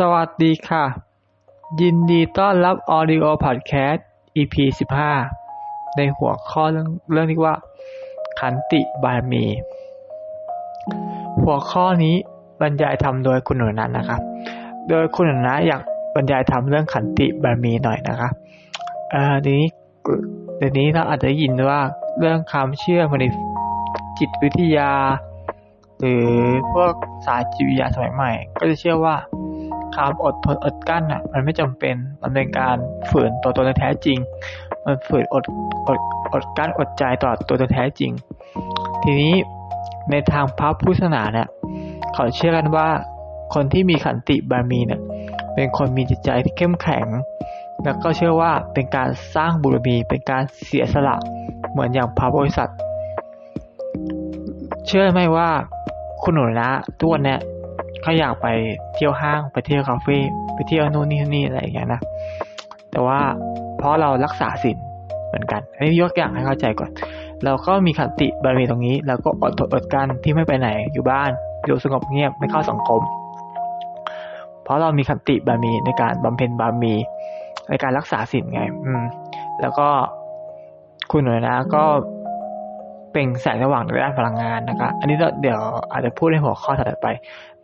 สวัสดีค่ะ ยินดีต้อนรับ Audio Podcast EP 15 ในหัวข้อเรื่องเรื่องที่ว่า ขันติบารมี หัวข้อนี้บรรยายทำโดยคุณหนุนันนะครับ โดยคุณหนุนะอยากบรรยายทำเรื่องขันติบารมีหน่อยนะครับเอ่อทีนี้เดี๋ยวนี้เราอาจจะยินว่าเรื่องความเชื่อมันจิตวิทยา หรือพวกศาสตร์จิตวิทยาสมัยใหม่ ก็จะเชื่อว่า ความอดทนอดกั้นอะ มันไม่จำเป็นมันเป็นการฝืนตัวตนแท้จริง มันฝืนอดอดอดกั้นอดใจต่อตัวตนแท้จริง ทีนี้ในทางพระพุทธศาสนาเนี่ยเขาเชื่อกันว่าคนที่มีขันติบารมีเนี่ยเป็นคนมีจิตใจที่เข้มแข็ง แล้วก็เชื่อว่าเป็นการสร้างบุญมีเป็นการเสียสละเหมือนอย่างพระบริษัท เชื่อไหมว่าคุณหนูนะทุกวันเนี้ย เขาอยากไปเที่ยวห้างไปเที่ยวคาเฟ่ไปเที่ยวนู่นนี่นี่อะไรอย่างเงี้ยนะแต่ว่าเพราะเรารักษาศีลเหมือนกันอันนี้ยกอย่างให้เข้าใจก่อน เราก็มีขันติบารมีตรงนี้เราก็อดทนอดกันที่ไม่ไปไหนอยู่บ้านอยู่สงบเงียบไม่เข้าสังคม เพราะเรามีขันติบารมีในการบำเพ็ญบารมีในการรักษาศีลไง อืม แล้วก็คุณหนูนะ ก็เป็นแสงสว่างในด้านพลังงานนะครับอันนี้เดี๋ยวอาจจะพูดในหัวข้อถัดไป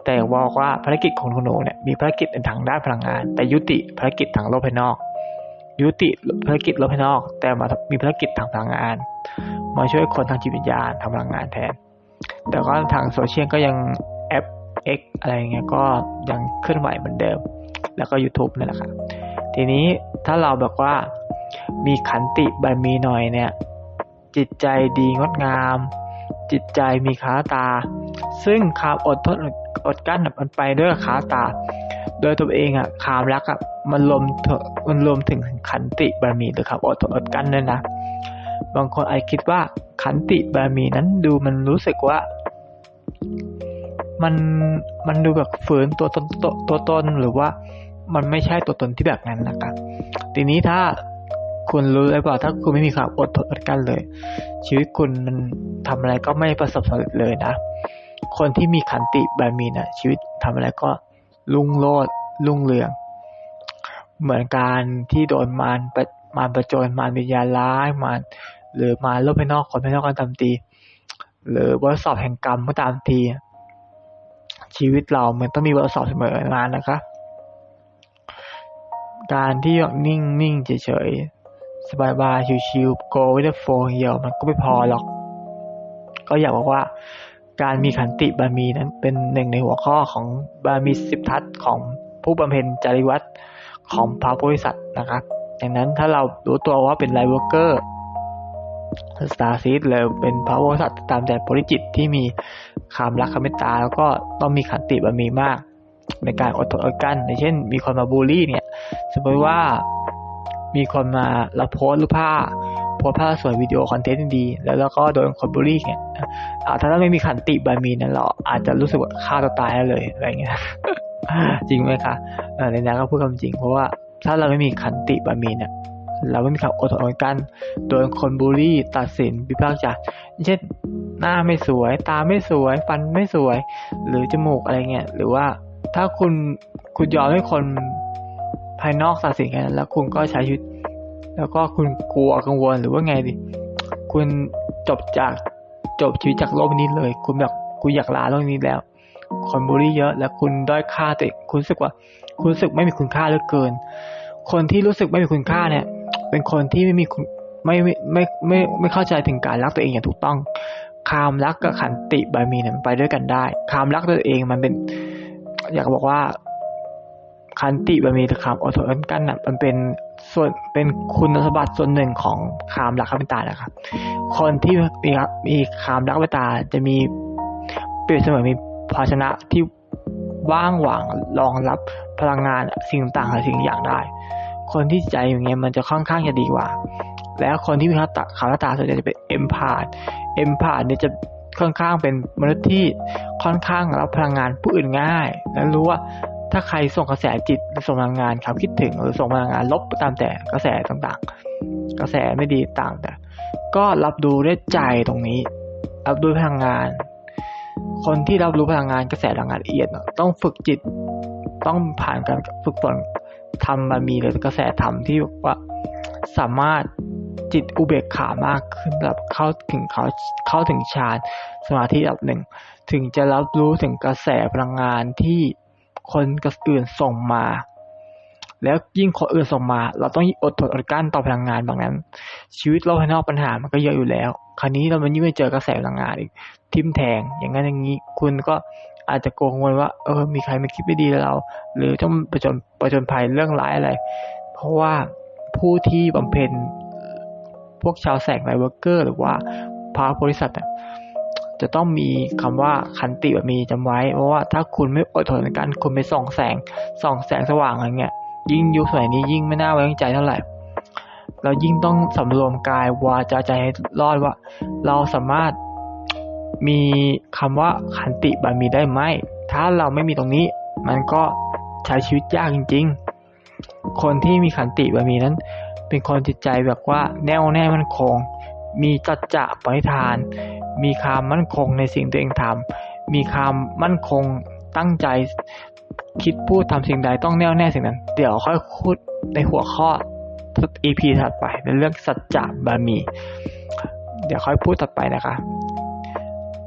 แต่บอกว่าภารกิจของคุณหนูเนี่ยมีภารกิจในทางด้านพลังงาน แต่ยุติภารกิจทางโลกภายนอก ยุติภารกิจโลกภายนอก แต่มามีภารกิจทางพลังงาน มาช่วยคนทางจิตวิญญาณทำพลังงานแทน แต่ก็ทางโซเชียลก็ยังแอป X อะไรเงี้ยก็ยังเคลื่อนไหวเหมือนเดิม แล้วก็ YouTube นั่นแหละครับทีนี้ถ้าเราแบบว่ามีขันติบารมีหน่อยเนี่ย จิตใจดีงดงาม จิตใจมีขาตา ซึ่งคามอดทนอดกั้นมันไปด้วยขาตา โดยตัวเองอะคามรักอะมันรวมมันรวมถึงขันติบารมีหรือคามอดทนอดกั้นด้วยนะ บางคนอาจคิดว่าขันติบารมีนั้นดูมันรู้สึกว่า มันมันดูแบบฝืนตัวตนตัวตัวตนหรือว่า มันไม่ใช่ตัวตนที่แบบนั้นนะครับทีนี้ถ้าคุณรู้หรือเปล่าถ้าคุณไม่มีความอดทนอดกั้นเลย ชีวิตคุณมันทำอะไรก็ไม่ประสบสำเร็จเลยนะ คนที่มีขันติบารมีนะชีวิตทำอะไรก็ลุ่งโลดลุ่งเรือง เหมือนการที่โดนมารประมารประโจนมารวิญญาณร้ายมารหรือมารลบภายนอกคนภายนอกกันตามตี หรือบทสอบแห่งกรรมก็ตามที ชีวิตเรามันต้องมีบทสอบเสมอมานะครับการที่นิ่งนิ่งเฉยๆ สบายบายชิวๆ go with the flow เหี่ยวมันก็ไม่พอหรอก ก็อยากบอกว่า การมีขันติบารมีนั้นเป็นหนึ่งในหัวข้อของบารมีสิบทัศของผู้บำเพ็ญจริวัตรของพระโพธิสัตว์นะครับดังนั้นถ้าเรารู้ตัวว่าเป็นไลท์เวอร์เกอร์สตาร์ซีดเลยเป็นพระโพธิสัตว์ตามใจโพธิจิตที่มีความรักคามเมตตา แล้วก็ต้องมีขันติบารมีมาก ในการอดทนอดกั้นอย่างเช่น มีคนมาบูลลี่เนี่ย สมมติว่ามีคนมาเราโพสรูปภาพ โพสภาพสวยวิดีโอคอนเทนต์ดี แล้วเราก็โดนคนบูลลี่เนี่ยถ้าเราไม่มีขันติบารมีนั้นเราอาจจะรู้สึกว่าฆ่าตัวตายเลยอะไรเงี้ยจริงไหมคะในนี้ก็พูดคำจริง เพราะว่าถ้าเราไม่มีขันติบารมีเนี่ยเราไม่มีความอดทนกันโดนคนบูลลี่ตัดสินวิพากษ์จารณ์เช่นหน้าไม่สวย ตาไม่สวย ฟันไม่สวย หรือจมูกอะไรเงี้ยหรือว่าถ้าคุณคุณยอมให้คนภายนอกตัดสินกันแล้วคุณก็ใช้ชีวิต แล้วก็คุณกลัวกังวลหรือว่าไงดิคุณจบจากจบชีวิตจากโลกนี้เลย คุณแบบคุณอยากลาโลกนี้แล้ว คนบูลลี่เยอะ แล้วคุณด้อยค่าตัวเองคุณรู้สึกว่า คุณรู้สึกไม่มีคุณค่าเหลือเกิน คนที่รู้สึกไม่มีคุณค่าเนี่ย เป็นคนที่ไม่มีคุณไม่ไม่ไม่ไม่ไม่เข้าใจถึงการรักตัวเองอย่างถูกต้อง ความรักกับขันติบารมีเนี่ยมันไปด้วยกันได้ ความรักตัวเองมันเป็น อยากบอกว่าขันติบารมีกับความอดทนกันน่ะมันเป็น ส่วนเป็นคุณสมบัติส่วนหนึ่งของคามรักข้าพเจ้านะครับ คนที่มีมีคามรักข้าพเจ้าจะมีเปรียบเสมือนมีภาชนะที่ว่างหว่างรองรับพลังงานสิ่งต่างๆสิ่งอย่างได้ คนที่ใจอย่างเงี้ยมันจะค่อนข้างจะดีกว่า แล้วคนที่มีขาตาขาตาส่วนใหญ่จะเป็นเอ็มพาดเอ็มพาดเนี่ยจะค่อนข้างเป็นมนุษย์ที่ค่อนข้างรับพลังงานผู้อื่นง่าย และรู้ว่า ถ้าใครส่งกระแสจิตหรือส่งพลังงานความคิดถึงหรือส่งพลังงานลบตามแต่กระแสต่างๆ กระแสไม่ดีต่างแต่ ก็รับดูด้วยใจตรงนี้ รับดูพลังงาน คนที่รับรู้พลังงานกระแสพลังงานละเอียดต้องฝึกจิต ต้องผ่านการฝึกฝนทำบารมีหรือกระแสธรรมที่ว่าสามารถจิตอุเบกขามากขึ้นแบบเข้าถึงเขาเข้าถึงฌานสมาธิระดับหนึ่ง ถึงจะรับรู้ถึงกระแสพลังงานที่ คนอื่นส่งมา แล้วยิ่งคนอื่นส่งมา เราต้องอดทนอดกลั้นต่อพลังงานบางนั้น ชีวิตเราภายนอกปัญหามันก็เยอะอยู่แล้ว คราวนี้เรามันยิ่งไปเจอกระแสพลังงานอีกทิมแทงอย่างนั้นอย่างนี้ คุณก็อาจจะโกงวนว่า เออ มีใครมาคิดไม่ดีเรา หรือต้องประจนประจนภัยเรื่องร้ายอะไร เพราะว่าผู้ที่บำเพ็ญพวกชาวแสงไลเวอร์เกอร์ หรือว่าพระบริษัท จะต้องมีคำว่าขันติแบบมีจำไว้ เพราะว่าถ้าคุณไม่อดทนในการคุณไปส่องแสงส่องแสงสว่างอะไรเงี้ย ยิ่งยุคสมัยนี้ยิ่งไม่น่าไว้วางใจเท่าไหร่ เรายิ่งต้องสำรวมกายวาจาใจให้รอดว่า เราสามารถมีคำว่าขันติบารมีได้ไหม ถ้าเราไม่มีตรงนี้ มันก็ใช้ชีวิตยากจริง ๆ คนที่มีขันติบารมีนั้น เป็นคนจิตใจแบบว่าแน่วแน่มั่นคง มีจัจจะปฏิทาน มีความมั่นคงในสิ่งตัวเองทำมีความมั่นคงตั้งใจคิดพูดทำสิ่งใดต้องแน่วแน่สิ่งนั้น เดี๋ยวค่อยพูดในหัวข้อ EP ถัดไปในเรื่องสัจจะบารมี เดี๋ยวค่อยพูดถัดไปนะคะ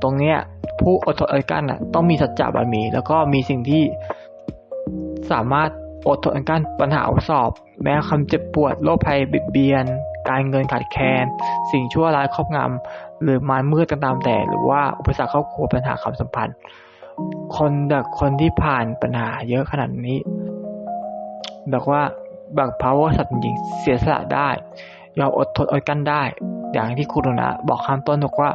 ตรงเนี้ยผู้อดทนอดกั้นอะต้องมีสัจจะบารมี แล้วก็มีสิ่งที่สามารถอดทนอดกั้นปัญหาสอบ แม้คำเจ็บปวดโรคภัยบิดเบียน การเงินขาดแคลนสิ่งชั่วร้ายครอบงำหรือมารมืดตางๆแต่ หรือว่าอุปสรรคครอบครัวปัญหาความสัมพันธ์ คนแบบคนที่ผ่านปัญหาเยอะขนาดนี้แบบว่าแบบพาวเวอร์สัตว์จริงเสียสละได้ยอมอดทนอดกั้นได้ อย่างที่คุณนะบอกข้างต้นบอกว่า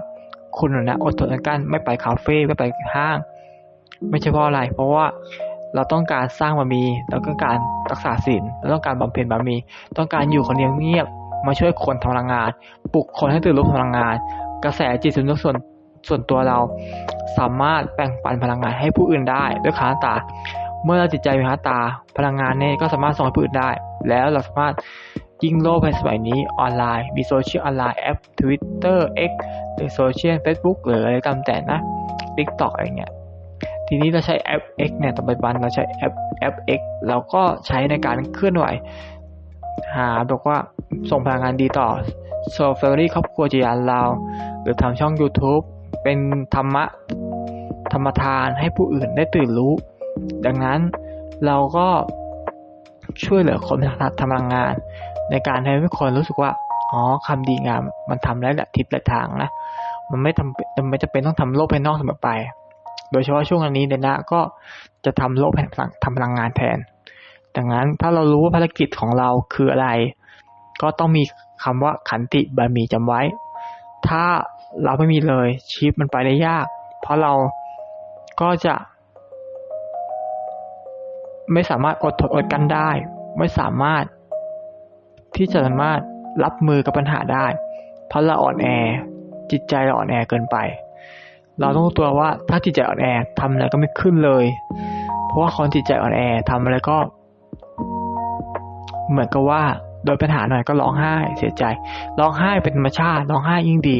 คุณนะอดทนอดกั้นไม่ไปคาเฟ่ไม่ไปห้าง ไม่ใช่เพราะอะไร เพราะว่าเราต้องการสร้างบารมีเราต้องการรักษาศีลเราต้องการบำเพ็ญบารมี ต้องการอยู่คนเดียวเงียบ มาช่วยคนทำพลังงาน ปลุกคนให้ตื่นรู้พลังงาน กระแสจิตส่วนส่วนส่วนตัวเรา สามารถแบ่งปันพลังงานให้ผู้อื่นได้ด้วยขาตา เมื่อเราจิตใจมีขาตา พลังงานนี้ก็สามารถส่งให้ผู้อื่นได้ แล้วเราสามารถยิ่งโลกในสมัยนี้ออนไลน์ มีโซเชียลออนไลน์แอป Twitter X หรือโซเชียล Facebook หรืออะไรตามแต่นะ TikTok อะไรเงี้ยทีนี้เราใช้แอป X เนี่ยต่อไปบันเราใช้แอปแอป X เราก็ใช้ในการเคลื่อนไหว หาบอกว่า ส่งพลังงานดีต่อโซเฟอรี่ครอบครัวจียานเราหรือทำช่อง YouTube เป็นธรรมะธรรมทานให้ผู้อื่นได้ตื่นรู้ ดังนั้นเราก็ช่วยเหลือคนทำพลังงาน ในการให้คนรู้สึกว่าอ๋อคำดีงามมันทำได้หละทิศละทางนะมันไม่ทำมันไม่จะเป็นต้องทำโลกภายนอกเสมอไป โดยเฉพาะช่วงนี้เดนะก็จะทำโลกแห่งทำพลังงานแทน ดังนั้นถ้าเรารู้ว่าภารกิจของเราคืออะไร ก็ต้องมีคำว่าขันติบารมีจำไว้ ถ้าเราไม่มีเลยชีพมันไปได้ยาก เพราะเราก็จะ ไม่สามารถอดทนอดกันได้ ไม่สามารถ ที่จะสามารถรับมือกับปัญหาได้ เพราะเราอ่อนแอ จิตใจเราอ่อนแอเกินไป เราต้องรู้ตัวว่าถ้าจิตใจอ่อนแอทำอะไรก็ไม่ขึ้นเลย เพราะว่าคนจิตใจอ่อนแอทำอะไรก็ เหมือนกับว่า โดยปัญหาหน่อยก็ร้องไห้เสียใจ ร้องไห้เป็นธรรมชาติ ร้องไห้ยิ่งดี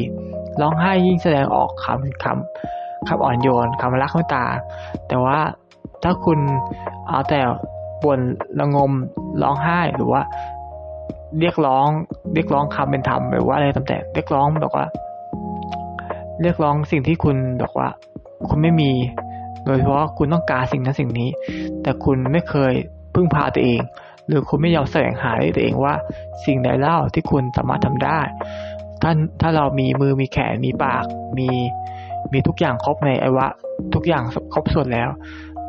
ร้องไห้ยิ่งแสดงออกคำคำคำอ่อนโยนคำรักเมตตา แต่ว่าถ้าคุณเอาแต่บ่นระงมร้องไห้หรือว่า เรียกร้อง เรียกร้องคำเป็นธรรมหรือว่าอะไรต่างๆเรียกร้องแบบว่า เรียกร้องสิ่งที่คุณบอกว่า คุณไม่มี โดยเฉพาะคุณต้องการสิ่งนั้นสิ่งนี้ แต่คุณไม่เคยพึ่งพาตัวเอง หรือคุณไม่ยอมแสวงหาด้วยตัวเองว่า สิ่งใดเล่าที่คุณสามารถทำได้ถ้าถ้าเรามีมือมีแขนมีปากมีมีทุกอย่างครบในไอวะ ทุกอย่างครบส่วนแล้ว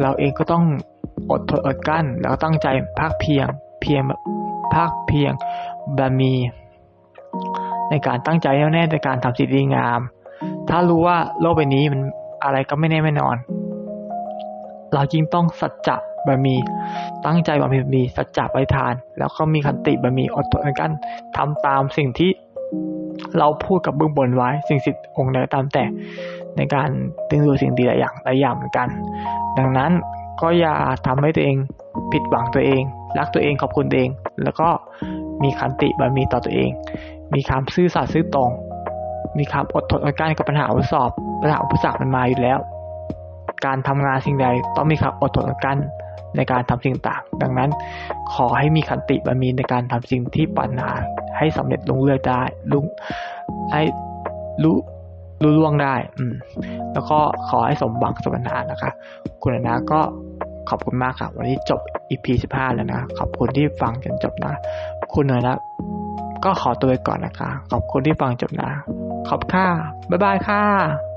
เราเองก็ต้องอดทนอดกั้น แล้วตั้งใจภาคเพียงเพียงภาคเพียงบารมี ในการตั้งใจแน่วแน่ในการทำสิ่งดีงาม ถ้ารู้ว่าโลกใบนี้มันอะไรก็ไม่แน่ไม่นอน เราจึงต้องสัจจะ บารมีตั้งใจบารมีสัจจะไปทาน แล้วก็มีคันติบารมีอดทนกันทำตามสิ่งที่เราพูดกับเบื้องบนไว้สิ่งสิทธิ์องค์ใดตามแต่ในการตึงดูสิ่งดีหลายอย่างหลายอย่างเหมือนกัน ดังนั้นก็อย่าทำให้ตัวเองผิดหวังตัวเอง รักตัวเองขอบคุณตัวเอง แล้วก็มีขันติบารมีต่อตัวเอง มีความซื่อสัตย์ซื่อตรง มีความอดทนอดกลั้นกับปัญหาอุปสอบปัญหาอุปสรรคมันมาอยู่แล้ว การทำงานสิ่งใดต้องมีความอดทนอดกลั้น ในการทำสิ่งต่าง ดังนั้นขอให้มีขันติบารมีในการทำสิ่งที่ปรารถนาให้สำเร็จลุงเรือได้ลุงให้รู้รู้ล่วงได้ อืม แล้วก็ขอให้สมบังสมรารถนานะคะ คุณนะก็ขอบคุณมากครับวันนี้จบ EP 15 แล้วนะ ขอบคุณที่ฟังจนจบนะ คุณนะ ก็ขอตัวไปก่อนนะคะ ขอบคุณที่ฟังจบนะ ขอบค่ะ บ๊ายบายค่ะ